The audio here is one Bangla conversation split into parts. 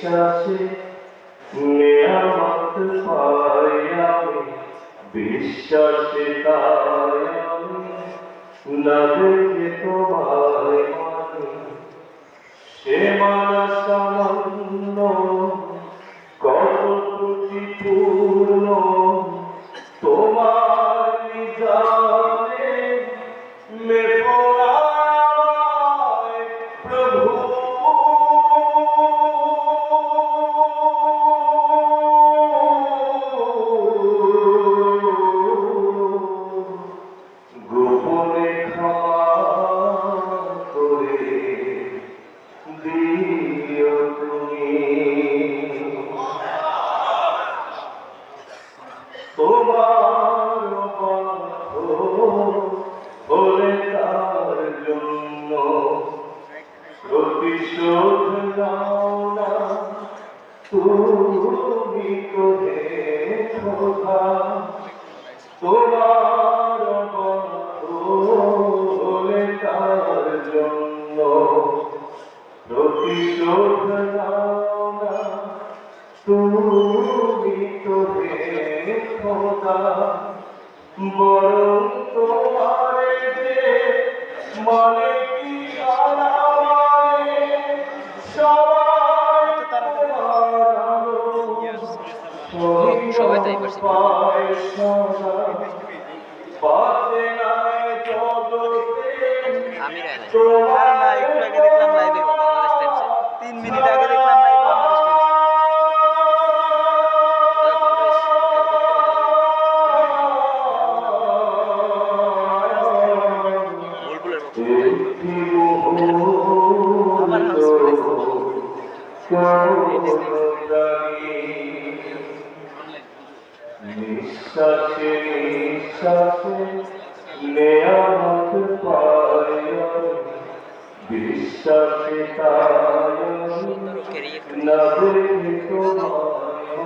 নিঃশ্বাসে নিয়ামত পাই আমি বিশ্বাসে তাই আমি। না দেখে তোমার হলে তার জন্য প্রতিশোধ নাও না। তুমি তো হে খোদা তোমার হলে তার জন্য প্রতিশোধ নাও না। তুমি তো খোদা বরং তোমার যে মানে কি সবাই তাই করছে। আমি রায় নিঃশ্বাসে নিঃশ্বাসে নেয়ামত পায় বিশ্বাসে তায় নবরে তোমায়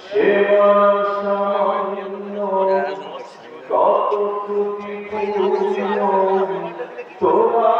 সেবা সামান্য তোমার